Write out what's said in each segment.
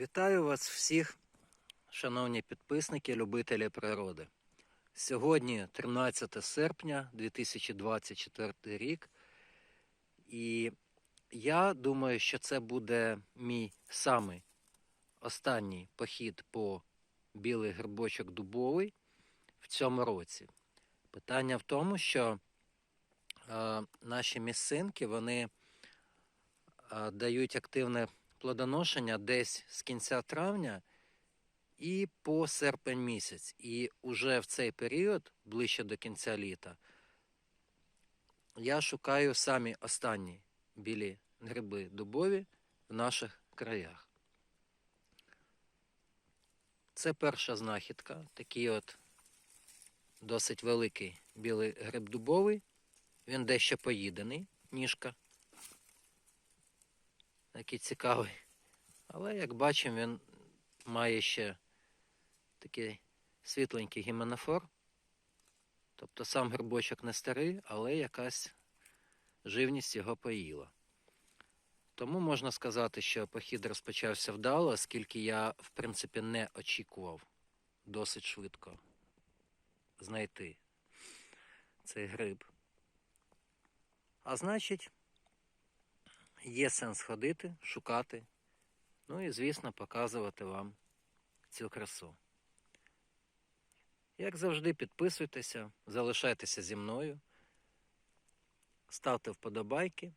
Вітаю вас всіх, шановні підписники, любителі природи. Сьогодні 13 серпня 2024 рік, і я думаю, що це буде мій самий останній похід по білий грибочок дубовий в цьому році. Питання в тому, що е, наші місцинки вони е, дають активне плодоношення десь з кінця травня і по серпень місяць. І уже в цей період, ближче до кінця літа, я шукаю самі останні білі гриби дубові в наших краях. Це перша знахідка, такий от досить великий білий гриб дубовий. Він дещо поїдений, ніжка. Такий цікавий. Але, як бачимо, він має ще такий світленький гіменофор. Тобто сам грибочок не старий, але якась живність його поїла. Тому можна сказати, що похід розпочався вдало, оскільки я, в принципі, не очікував досить швидко знайти цей гриб. А значить, є сенс ходити, шукати, ну і, звісно, показувати вам цю красу. Як завжди, підписуйтеся, залишайтеся зі мною, ставте вподобайки.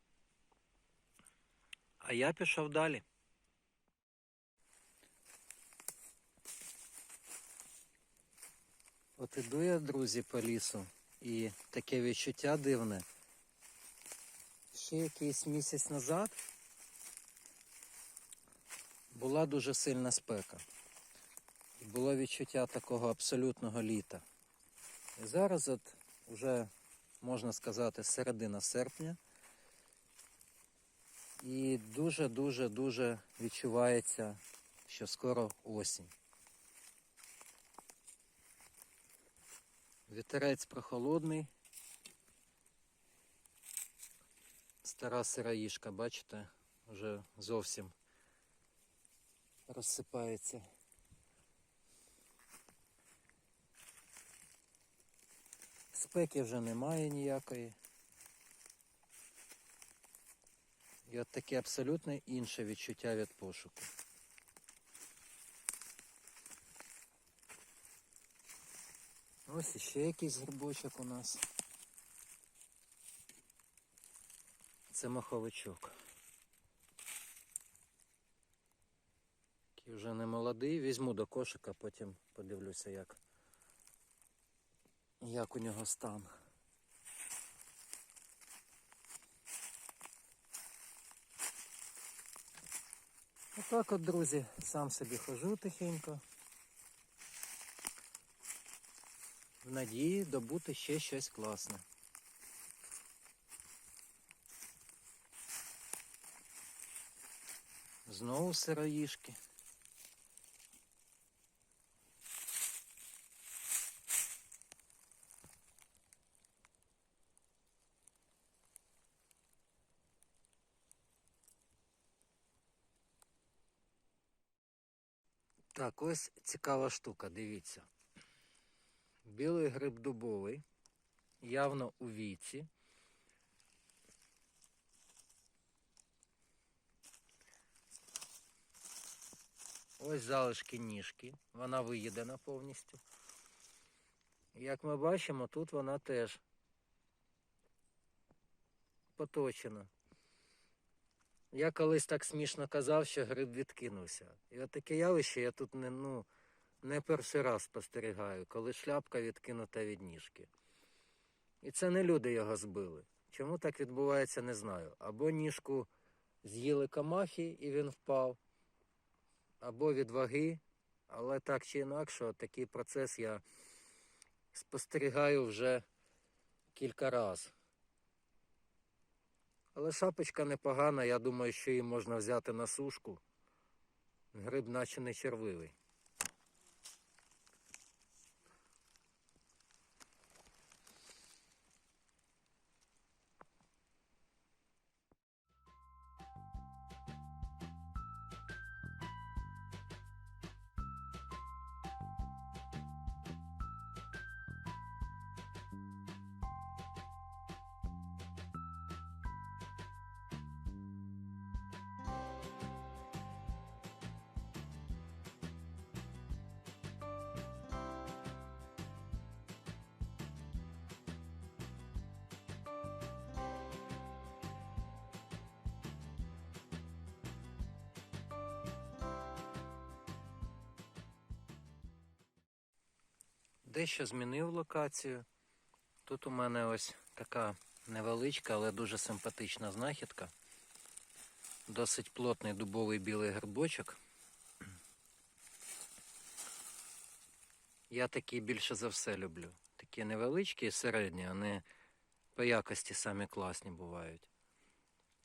А я пішов далі. От іду я, друзі, по лісу, і таке відчуття дивне. Ще якийсь місяць назад була дуже сильна спека. Було відчуття такого абсолютного літа. І зараз от вже, можна сказати, середина серпня. І дуже-дуже-дуже відчувається, що скоро осінь. Вітерець прохолодний. Стара сироїшка, бачите, вже зовсім розсипається. Спеки вже немає ніякої. І от таке абсолютно інше відчуття від пошуку. Ось іще якийсь грибочок у нас. Це маховичок. Який вже не молодий. Візьму до кошика, потім подивлюся, як, як у нього стан. Отак от, друзі, сам собі хожу тихенько. В надії добути ще щось класне. Знову сироїшки. Так, ось цікава штука, дивіться. Білий гриб дубовий, явно у віці. Ось залишки ніжки, вона виїдена повністю. Як ми бачимо, тут вона теж поточена. Я колись так смішно казав, що гриб відкинувся. І от таке явище я тут не, ну, не перший раз спостерігаю, коли шляпка відкинута від ніжки. І це не люди його збили. Чому так відбувається, не знаю. Або ніжку з'їли камахи і він впав, або від ваги. Але так чи інакше, такий процес я спостерігаю вже кілька разів. Але шапочка непогана, я думаю, що її можна взяти на сушку. Гриб наче не червивий. Дещо змінив локацію. Тут у мене ось така невеличка, але дуже симпатична знахідка. Досить плотний дубовий білий грибочок. Я такі більше за все люблю. Такі невеличкі і середні, вони по якості самі класні бувають.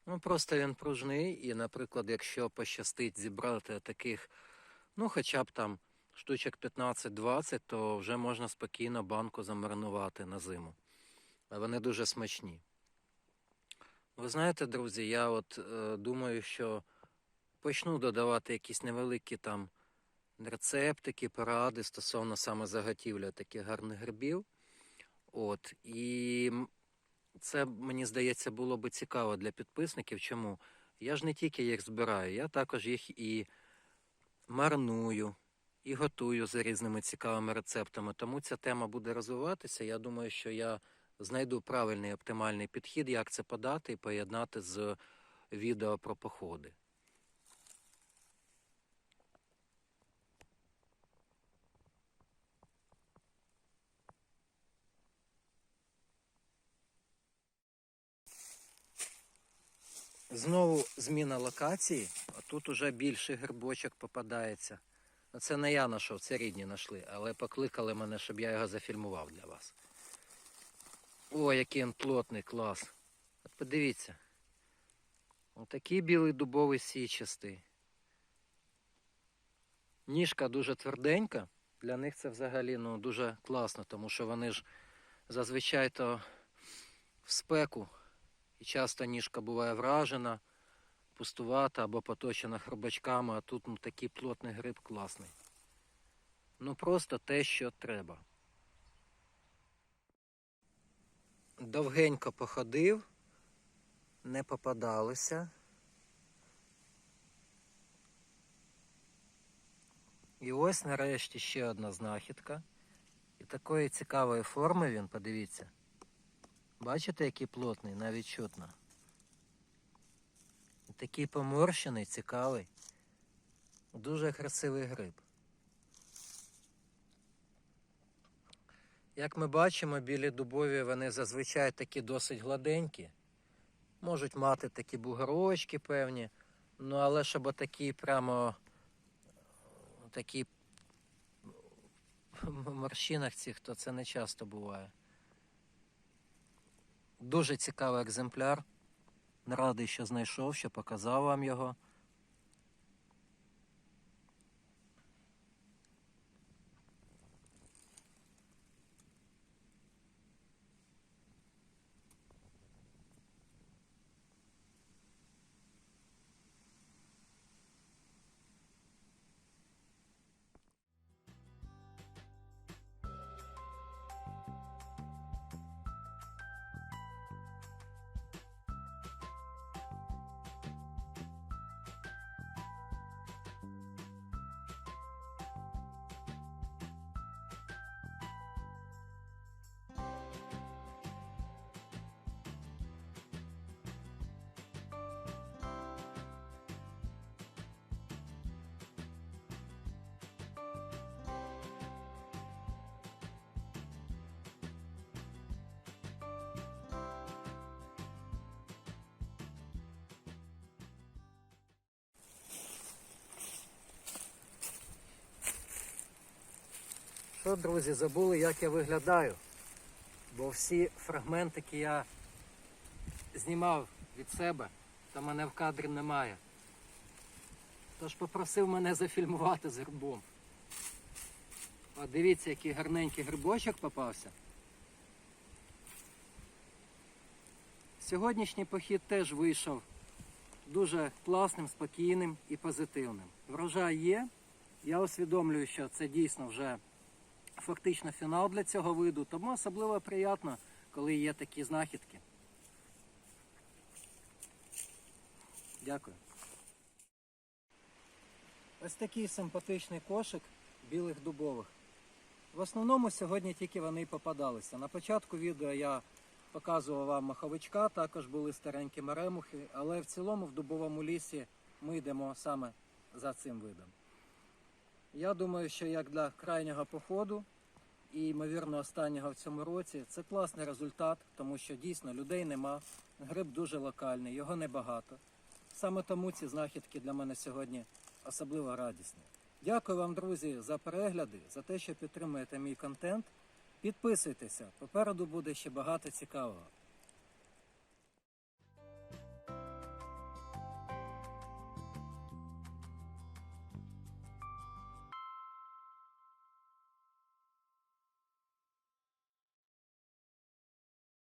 Ну, просто він пружний, і, наприклад, якщо пощастить зібрати таких, ну, хоча б там штучок 15-20, то вже можна спокійно банку замаринувати на зиму. Вони дуже смачні. Ви знаєте, друзі, я от е, думаю, що почну додавати якісь невеликі там рецептики, поради стосовно саме заготівля таких гарних грибів. От, і це, мені здається, було би цікаво для підписників. Чому? Я ж не тільки їх збираю, я також їх і марную, і готую за різними цікавими рецептами. Тому ця тема буде розвиватися. Я думаю, що я знайду правильний оптимальний підхід, як це подати і поєднати з відео про походи. Знову зміна локації, а тут уже більший грибочок попадається. Це не я знайшов, це рідні знайшли, але покликали мене, щоб я його зафільмував для вас. О, який він плотний клас. От подивіться. Отакий білий дубовий січастий. Ніжка дуже тверденька. Для них це взагалі ну, дуже класно, тому що вони ж зазвичай то в спеку і часто ніжка буває вражена, пустувата або поточена хробачками, а тут ну, такий плотний гриб класний. Ну просто те, що треба. Довгенько походив, не попадалися. І ось нарешті ще одна знахідка. І такої цікавої форми він, подивіться. Бачите, який плотний, навіть чутно. Такий поморщений, цікавий. Дуже красивий гриб. Як ми бачимо, білі дубові вони зазвичай такі досить гладенькі. Можуть мати такі бугорочки певні. Ну але щоб отакі прямо такі в морщинах цих, то це не часто буває. Дуже цікавий екземпляр. Радий, що знайшов, що показав вам його. Що, друзі, забули, як я виглядаю. Бо всі фрагментики я знімав від себе, та мене в кадрі немає. Тож попросив мене зафільмувати з грибом. От дивіться, який гарненький грибочок попався. Сьогоднішній похід теж вийшов дуже класним, спокійним і позитивним. Врожай є. Я усвідомлюю, що це дійсно вже фактично фінал для цього виду, тому особливо приємно, коли є такі знахідки. Дякую. Ось такий симпатичний кошик білих дубових. В основному сьогодні тільки вони попадалися. На початку відео я показував вам маховичка, також були старенькі меремухи, але в цілому в дубовому лісі ми йдемо саме за цим видом. Я думаю, що як для крайнього походу і, ймовірно, останнього в цьому році. Це класний результат, тому що дійсно людей нема. Гриб дуже локальний, його небагато. Саме тому ці знахідки для мене сьогодні особливо радісні. Дякую вам, друзі, за перегляди, за те, що підтримуєте мій контент. Підписуйтеся, попереду буде ще багато цікавого.